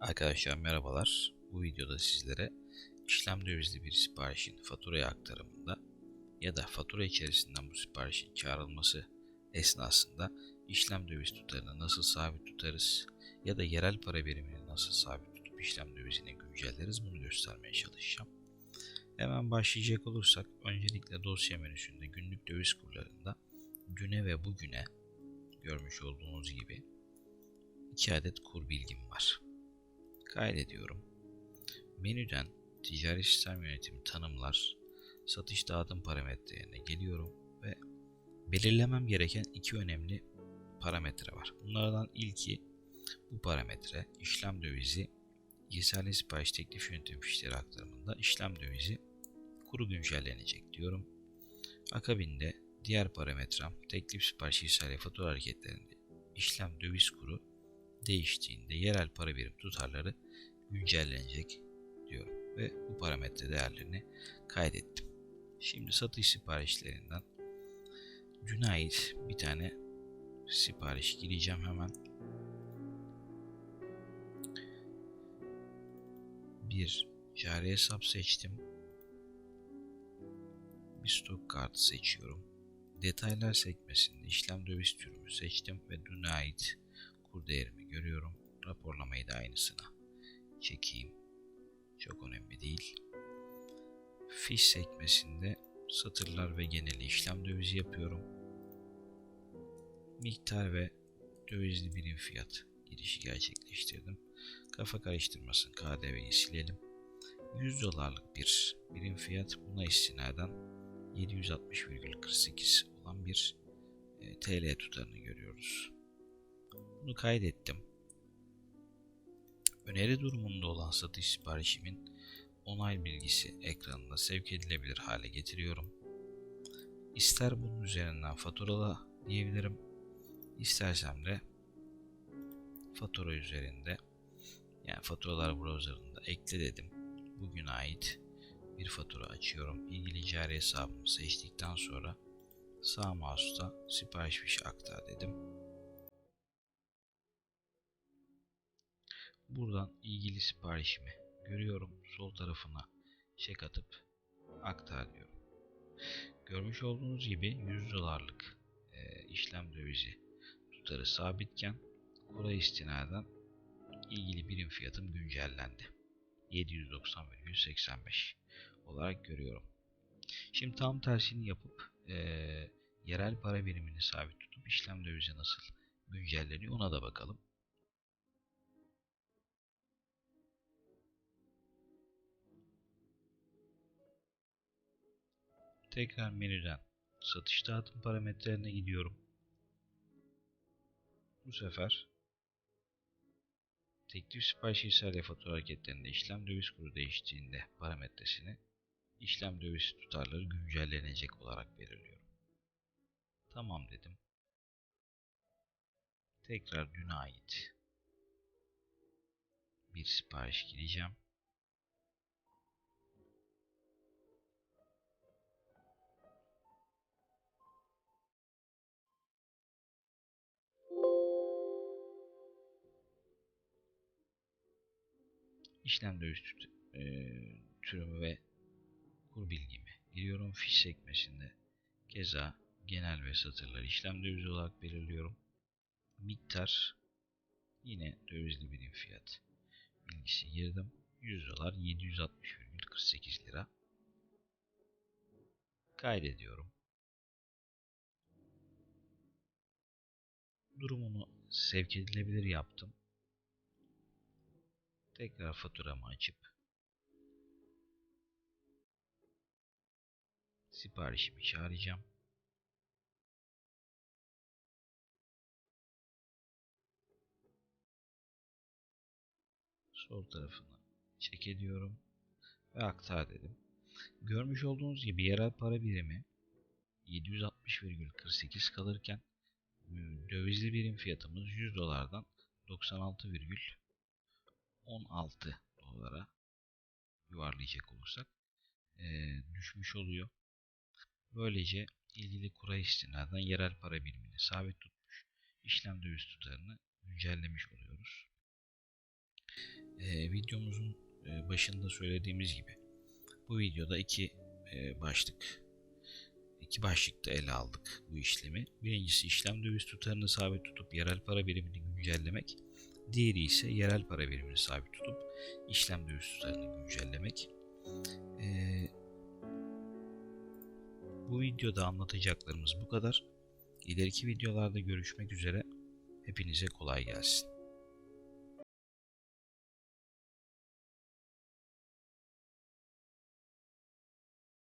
Arkadaşlar merhabalar. Bu videoda sizlere işlem dövizli bir siparişin faturaya aktarımında ya da fatura içerisinden bu siparişin çağrılması esnasında işlem döviz tutarını nasıl sabit tutarız ya da yerel para birimini nasıl sabit tutup işlem dövizine güncelleriz bunu göstermeye çalışacağım. Hemen başlayacak olursak öncelikle dosya menüsünde günlük döviz kurlarında güne ve bugüne görmüş olduğunuz gibi 2 adet kur bilgim var. Kaydediyorum. Menüden ticari sistem yönetimi tanımlar, satış dağıtım parametrelerine geliyorum ve belirlemem gereken iki önemli parametre var. Bunlardan ilki bu parametre işlem dövizi yeterli sipariş teklif yönetim fişleri aktarımında işlem dövizi kuru güncellenecek diyorum. Akabinde diğer parametrem teklif sipariş yeterli fatura hareketlerinde işlem döviz kuru değiştiğinde yerel para birim tutarları güncellenecek diyorum ve bu parametre değerlerini kaydettim. Şimdi satış siparişlerinden dün ait bir tane sipariş gireceğim hemen. Bir cari hesap seçtim. Bir stok kartı seçiyorum. Detaylar sekmesinde işlem döviz türümü seçtim ve dün ait kur değerimi görüyorum. Raporlamayı da aynısına çekeyim. Çok önemli değil. Fiş sekmesinde satırlar ve geneli işlem dövizi yapıyorum. Miktar ve dövizli birim fiyat girişi gerçekleştirdim. Kafa karıştırmasın KDV'yi silelim. 100 dolarlık bir birim fiyat buna istinaden 760,48 olan bir e, TL tutarını görüyoruz. Bunu kaydettim. Öneri durumunda olan satış siparişimin onay bilgisi ekranında sevk edilebilir hale getiriyorum. İster bunun üzerinden faturala diyebilirim. İstersem de fatura üzerinde yani faturalar browserında ekle dedim. Bugün ait bir fatura açıyorum. İlgili cari hesabımı seçtikten sonra sağ mouse'da sipariş fişi aktar dedim. Buradan ilgili siparişimi görüyorum. Sol tarafına çek atıp aktar. Görmüş olduğunuz gibi 100 dolarlık e, işlem dövizi tutarı sabitken kura istinaden ilgili birim fiyatım güncellendi. 790,85 olarak görüyorum. Şimdi tam tersini yapıp e, yerel para birimini sabit tutup işlem dövizi nasıl güncelleniyor ona da bakalım. Tekrar menüden satış dağıtım parametrelerine gidiyorum. Bu sefer teklif sipariş hisseyle fatura hareketlerinde işlem döviz kuru değiştiğinde parametresini işlem döviz tutarları güncellenecek olarak belirliyorum. Tamam dedim. Tekrar düne ait bir sipariş gireceğim. İşlem döviz e, türümü ve kur bilgimi giriyorum. Fiş sekmesinde keza genel ve satırlar işlem dövizi olarak belirliyorum. Miktar yine dövizli birim fiyat bilgisi girdim. 100 dolar 760,48 lira. Kaydediyorum. Durumunu sevk edilebilir yaptım. Tekrar faturamı açıp siparişimi çağıracağım. Sol tarafını çek ediyorum ve aktar dedim. Görmüş olduğunuz gibi yerel para birimi 760,48 kalırken dövizli birim fiyatımız 100 dolardan 96, 16 dolara yuvarlayacak olursak e, düşmüş oluyor. Böylece ilgili kura istinaden yerel para birimini sabit tutmuş, işlem döviz tutarını güncellemiş oluyoruz. Ee, videomuzun e, başında söylediğimiz gibi bu videoda iki e, başlık iki başlıkta ele aldık bu işlemi. Birincisi işlem döviz tutarını sabit tutup yerel para birimini güncellemek. Diğeri ise yerel para birimini sabit tutup işlem döviz tutarını güncellemek. Ee, bu videoda anlatacaklarımız bu kadar. İleriki videolarda görüşmek üzere. Hepinize kolay gelsin.